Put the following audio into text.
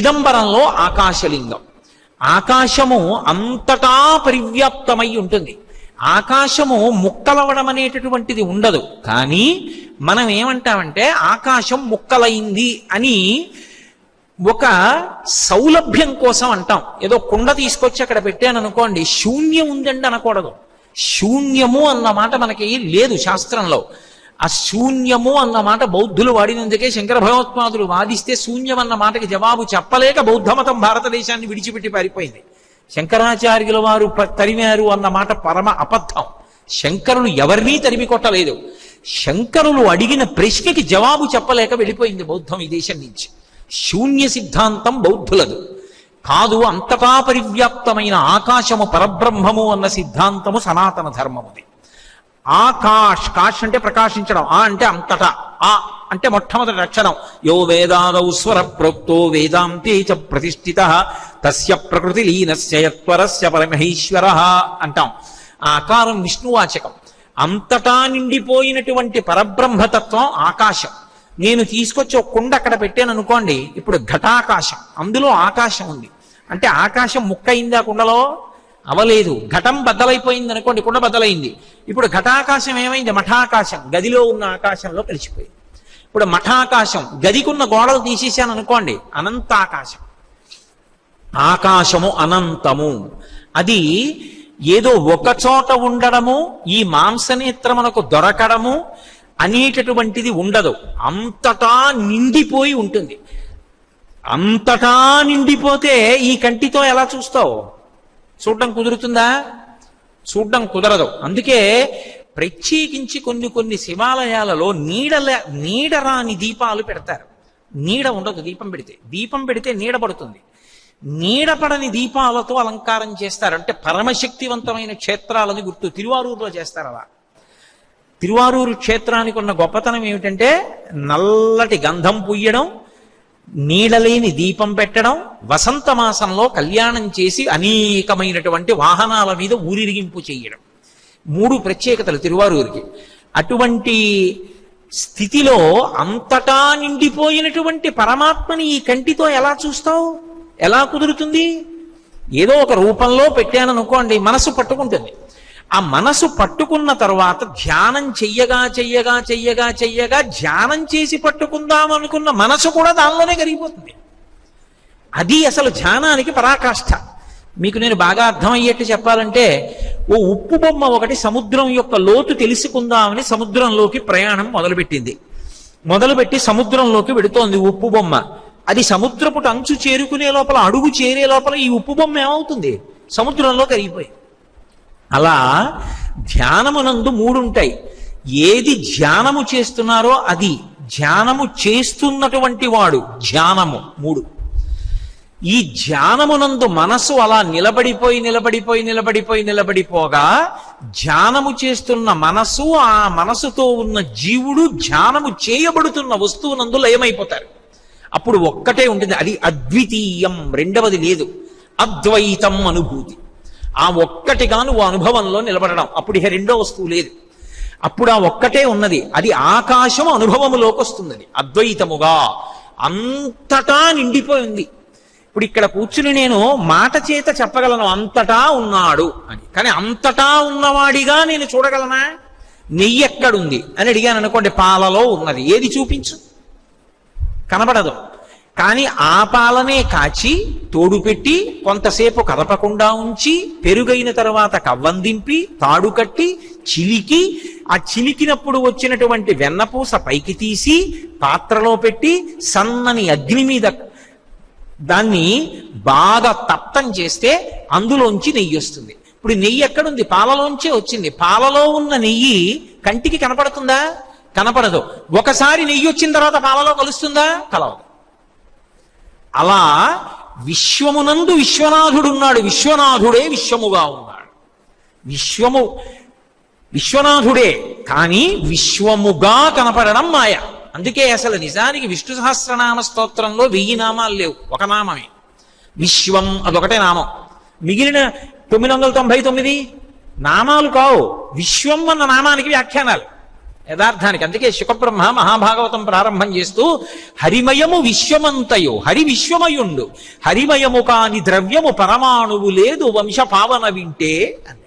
చిదంబరంలో ఆకాశలింగం. ఆకాశము అంతటా పరివ్యాప్తమై ఉంటుంది. ఆకాశము ముక్కలవడం అనేటటువంటిది ఉండదు. కానీ మనం ఏమంటామంటే ఆకాశం ముక్కలైంది అని ఒక సౌలభ్యం కోసం అంటాం. ఏదో కుండ తీసుకొచ్చి అక్కడ పెట్టాను అనుకోండి శూన్యం ఉందండి అనకూడదు. శూన్యము అన్న మాట మనకి లేదు శాస్త్రంలో. ఆ శూన్యము అన్న మాట బౌద్ధులు వాడినందుకే శంకర భగవత్పాదులు వాదిస్తే శూన్యం అన్న మాటకి జవాబు చెప్పలేక బౌద్ధమతం భారతదేశాన్ని విడిచిపెట్టి పారిపోయింది. శంకరాచార్యుల వారు తరిమారు అన్న మాట పరమ అబద్ధం. శంకరులు ఎవరినీ తరిమి కొట్టలేదు. శంకరులు అడిగిన ప్రశ్నకి జవాబు చెప్పలేక వెళ్ళిపోయింది బౌద్ధం ఈ దేశం నుంచి. శూన్య సిద్ధాంతం బౌద్ధులదు. కాదు అంతటా పరివ్యాప్తమైన ఆకాశము పరబ్రహ్మము అన్న సిద్ధాంతము సనాతన ధర్మముది. ఆకాష్ కాష్ అంటే ప్రకాశించడం ఆ అంటే అంతటా ఆ అంటే మొట్టమొదటి అక్షరం యో వేదాదౌ స్వర ప్రోక్తో వేదాంతే చ ప్రతిష్ఠిత తస్య ప్రకృతి లీనస్య యత్వరస్య పరమహేశ్వర అంటాం. ఆ ఆకారం విష్ణువాచకం. అంతటా నిండిపోయినటువంటి పరబ్రహ్మతత్వం ఆకాశం. నేను తీసుకొచ్చి ఒక కుండ అక్కడ పెట్టాను అనుకోండి ఇప్పుడు ఘటాకాశం అందులో ఆకాశం ఉంది. అంటే ఆకాశం ముక్కయిందా కుండలో? అవలేదు. ఘటం బద్దలైపోయింది అనుకోండి కుండ బద్దలైంది. ఇప్పుడు ఘటాకాశం ఏమైంది? మఠాకాశం. గదిలో ఉన్న ఆకాశంలో కలిసిపోయింది. ఇప్పుడు మఠాకాశం గదికున్న గోడలు తీసేసాను అనుకోండి అనంతాకాశం. ఆకాశము అనంతము. అది ఏదో ఒక చోట ఉండడము ఈ మాంసనేత్రమునకు దొరకడము అనేటటువంటిది ఉండదు. అంతటా నిండిపోయి ఉంటుంది. అంతటా నిండిపోతే ఈ కంటితో ఎలా చూస్తావు? చూడడం కుదురుతుందా? చూడడం కుదరదు. అందుకే ప్రత్యేకించి కొన్ని కొన్ని శివాలయాలలో నీడల నీడరాని దీపాలు పెడతారు. నీడ ఉండదు దీపం పెడితే. దీపం పెడితే నీడ పడుతుంది. నీడపడని దీపాలతో అలంకారం చేస్తారు. అంటే పరమశక్తివంతమైన క్షేత్రాలని గుర్తు తిరువారూరులో చేస్తారు అలా. తిరువారూరు క్షేత్రానికి ఉన్న గొప్పతనం ఏమిటంటే నల్లటి గంధం పుయ్యడం నీడలేని దీపం పెట్టడం వసంత మాసంలో కళ్యాణం చేసి అనేకమైనటువంటి వాహనాల మీద ఊరిరిగింపు చేయడం. మూడు ప్రత్యేకతలు తిరువారూరికి. అటువంటి స్థితిలో అంతటా నిండిపోయినటువంటి పరమాత్మని ఈ కంటితో ఎలా చూస్తావు? ఎలా కుదురుతుంది? ఏదో ఒక రూపంలో పెట్టాననుకోండి మనసు పట్టుకుంటుంది. ఆ మనసు పట్టుకున్న తర్వాత ధ్యానం చెయ్యగా చెయ్యగా చెయ్యగా చెయ్యగా ధ్యానం చేసి పట్టుకుందాం అనుకున్న మనసు కూడా దానిలోనే కరిగిపోతుంది. అది అసలు ధ్యానానికి పరాకాష్ఠ మీకు నేను బాగా అర్థమయ్యేట్టు చెప్పాలంటే ఓ ఉప్పు బొమ్మ ఒకటి సముద్రం యొక్క లోతు తెలుసుకుందామని సముద్రంలోకి ప్రయాణం మొదలుపెట్టింది. మొదలుపెట్టి సముద్రంలోకి వెడుతోంది ఉప్పు బొమ్మ. అది సముద్రపుట అంచు చేరుకునే లోపల అడుగు చేరే లోపల ఈ ఉప్పు బొమ్మ ఏమవుతుంది? సముద్రంలో కరిగిపోయింది. అలా ధ్యానమునందు మూడుంటాయి. ఏది ధ్యానము చేస్తున్నారో అది ధ్యానము చేస్తున్నటువంటి వాడు ధ్యానము మూడు. ఈ ధ్యానమునందు మనసు అలా నిలబడిపోయి నిలబడిపోయి నిలబడిపోయి నిలబడిపోగా ధ్యానము చేస్తున్న మనసు ఆ మనసుతో ఉన్న జీవుడు ధ్యానము చేయబడుతున్న వస్తువునందు లయమైపోతారు. అప్పుడు ఒక్కటే ఉంటుంది. అది అద్వితీయం రెండవది లేదు. అద్వైతం అనుభూతి. ఆ ఒక్కటిగా నువ్వు అనుభవంలో నిలబడడం. అప్పుడు ఇక రెండో వస్తువు లేదు. అప్పుడు ఆ ఒక్కటే ఉన్నది. అది ఆకాశం అనుభవములోకి వస్తుంది అది అద్వైతముగా అంతటా నిండిపోయింది ఇప్పుడు ఇక్కడ కూర్చుని నేను మాట చేత చెప్పగలను. అంతటా ఉన్నాడు అని. కానీ అంతటా ఉన్నవాడిగా నేను చూడగలనా? నెయ్యి ఎక్కడుంది? అని అడిగాను అనుకోండి పాలలో ఉన్నది. ఏది చూపించు? కనబడదు. కానీ ఆ పాలనే కాచి తోడు పెట్టి కొంతసేపు కదపకుండా ఉంచి పెరుగైన తర్వాత కవ్వందింపి తాడు కట్టి చిలికి ఆ చిలికినప్పుడు వచ్చినటువంటి వెన్నపూస పైకి తీసి పాత్రలో పెట్టి సన్నని అగ్ని మీద దాన్ని బాగా తప్తం చేస్తే అందులోంచి నెయ్యి వస్తుంది. ఇప్పుడు నెయ్యి ఎక్కడుంది? పాలలోంచే వచ్చింది. పాలలో ఉన్న నెయ్యి కంటికి కనపడుతుందా? కనపడదు. ఒకసారి నెయ్యి వచ్చిన తర్వాత పాలలో కలుస్తుందా? కలవదు. అలా విశ్వమునందు విశ్వనాథుడున్నాడు. విశ్వనాథుడే విశ్వముగా ఉన్నాడు. విశ్వము విశ్వనాథుడే కానీ విశ్వముగా కనపడడం మాయ. అందుకే అసలు నిజానికి విష్ణు సహస్రనామ స్తోత్రంలో వెయ్యి నామాలు లేవు. ఒక నామమే. విశ్వం అదొకటే నామం. మిగిలిన తొమ్మిది వందల తొంభై తొమ్మిది నామాలు కావు. విశ్వం అన్న నామానికి వ్యాఖ్యానాలు. యథార్థానికి. అందుకే శుకబ్రహ్మ మహాభాగవతం ప్రారంభం చేస్తూ హరిమయము విశ్వమంతయు హరి విశ్వమయుండు హరిమయము కాని ద్రవ్యము పరమాణువు లేదు వంశ పావన వింటే అని